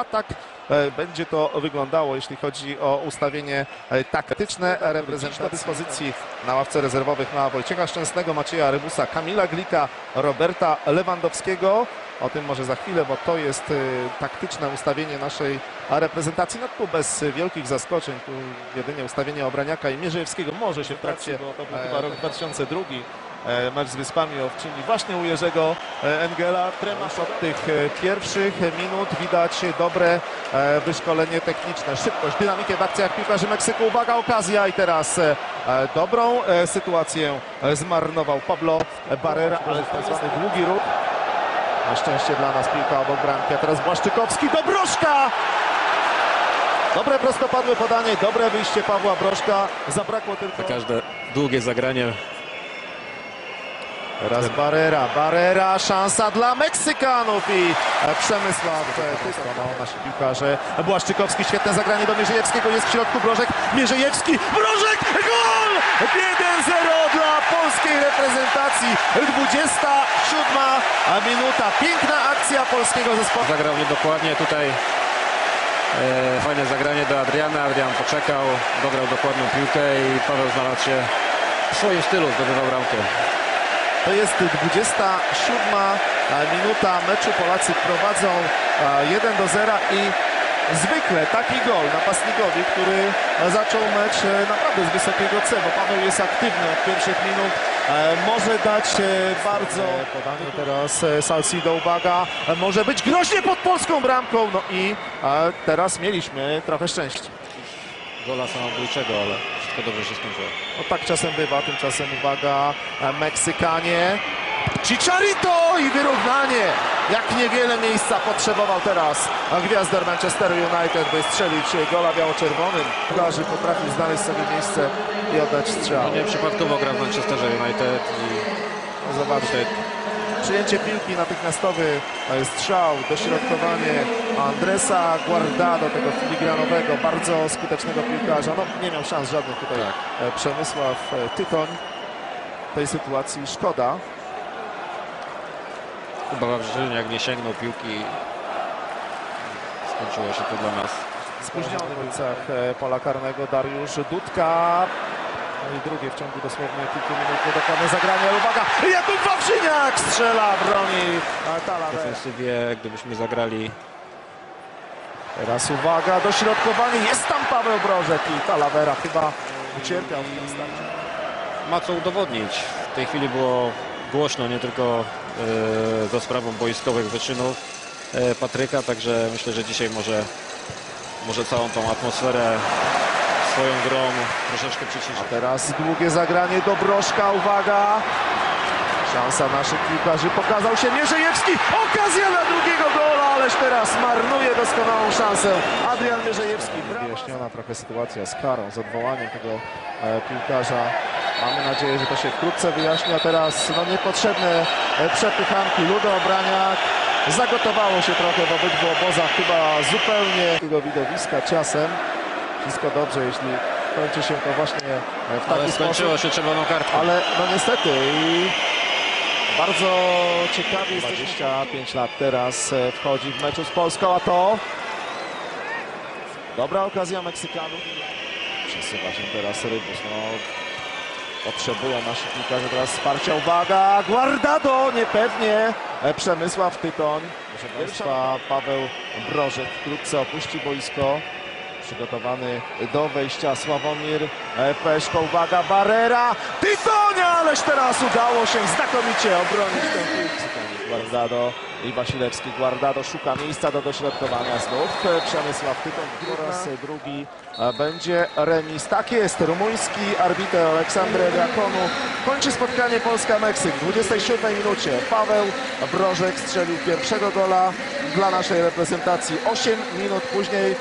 a tak e, będzie to wyglądało, jeśli chodzi o ustawienie e, taktyczne. Reprezentacji do dyspozycji na ławce rezerwowych ma Wojciecha Szczęsnego, Macieja Rybusa, Kamila Glika, Roberta Lewandowskiego. O tym może za chwilę, bo to jest e, taktyczne ustawienie naszej reprezentacji. No tu bez wielkich zaskoczeń, tu jedynie ustawienie Obraniaka i Mierzejewskiego może się w trakcie, bo to był chyba rok 2002 e, mecz z Wyspami Owczyni właśnie u Jerzego e, Engela. Tremasz od tych e, pierwszych minut widać dobre e, wyszkolenie techniczne, szybkość, dynamikę w akcjach piłkarzy Meksyku. Uwaga, okazja i teraz e, e, dobrą e, sytuację e, zmarnował Pablo Barrera, ale tak zwany długi ruch. Na szczęście dla nas piłka obok bramki, a teraz Błaszczykowski do Brożka! Dobre prostopadłe podanie, dobre wyjście Pawła Brożka. Zabrakło tylko... Każde długie zagranie Teraz Barrera, Barrera, szansa dla Meksykanów i Przemysław e, Tyskoma, nasi piłkarze. Błaszczykowski, świetne zagranie do Mierzejewskiego, jest w środku Brożek, Mierzejewski, Brożek! 1-0 dla polskiej reprezentacji, 27 minuta, piękna akcja polskiego zespołu. zagrał niedokładnie. Tutaj e, fajne zagranie do Adriana. Adrian poczekał, dograł dokładną piłkę i Paweł znalazł się w swoim stylu, zdobywał bramkę. To jest 27 minuta meczu. Polacy prowadzą e, 1 do 0 i zwykle taki gol napastnikowi, który zaczął mecz e, naprawdę z wysokiego C, bo Paweł jest aktywny od pierwszych minut. e, Może dać e, bardzo podanie teraz Salcido, uwaga, może być groźnie pod polską bramką. No i teraz mieliśmy trochę szczęścia. Gola samobójczego, ale wszystko dobrze się skończyło. No tak czasem bywa, tymczasem uwaga, Meksykanie. Chicharito i wyrównanie. Jak niewiele miejsca potrzebował teraz gwiazdor Manchesteru United, by strzelić gola biało-czerwonym. Piłkarzy potrafił znaleźć sobie miejsce i oddać strzał. No nie przypadkowo gra w Manchesterze United i No Zobaczcie, przyjęcie piłki, natychmiastowy strzał, dośrodkowanie Andresa Guardado, tego filigranowego, bardzo skutecznego piłkarza. No nie miał szans żadnych tutaj e, Przemysław e, Tytoń. W tej sytuacji szkoda. Chyba Wawrzyniak nie sięgnął piłki. Skończyło się to dla nas. Spóźniony w ulicach e, pola karnego Dariusz Dudka. No i drugie w ciągu dosłownie kilku minut niedokładne zagranie. ale Uwaga, Jakub Wawrzyniak strzela, broni e, W gdybyśmy zagrali Teraz uwaga, dośrodkowanie. Jest tam Paweł Brożek i Talavera chyba ucierpiał w tym starcie. ma co udowodnić. W tej chwili było głośno nie tylko e, za sprawą boiskowych wyczynów e, Patryka, także myślę, że dzisiaj może, może całą tą atmosferę swoją grą troszeczkę przyciszyć. A teraz długie zagranie do Brożka, uwaga. Szansa naszych piłkarzy, pokazał się Mierzejewski, okazja na drugiego gola, ależ teraz marnuje doskonałą szansę Adrian Mierzejewski. Wyjaśniona trochę sytuacja z karą, z odwołaniem tego e, piłkarza. Mamy nadzieję, że to się wkrótce wyjaśni, a teraz no, niepotrzebne e, przepychanki. Ludo Obraniak zagotowało się trochę w obydwu obozach, chyba zupełnie tego widowiska ciasem. Wszystko dobrze, jeśli kończy się to właśnie e, w taki Ale sposób. skończyło się czerwoną kartką. Ale no niestety i bardzo ciekawie jest 25 lat teraz e, wchodzi w meczu z Polską, a to dobra okazja Meksykanów. Przesuwa się teraz Rybus. No, potrzebują nasi piłkarze teraz wsparcia. Uwaga, Guardado niepewnie. E, Przemysław Tytoń. Proszę Państwa, Paweł Brożek wkrótce opuści boisko. Przygotowany do wejścia Sławomir e, Peszko. Uwaga, Barrera. Tytonia, ależ teraz udało się znakomicie obronić tę piłkę. Guardado i Wasilewski. Guardado szuka miejsca do dośrodkowania. Znów e, Przemysław Tytoń po raz drugi e, będzie remis. Tak jest, rumuński arbiter Aleksandr Diakonu kończy spotkanie Polska-Meksyk w 27 minucie. Paweł Brożek strzelił pierwszego gola dla naszej reprezentacji. 8 minut później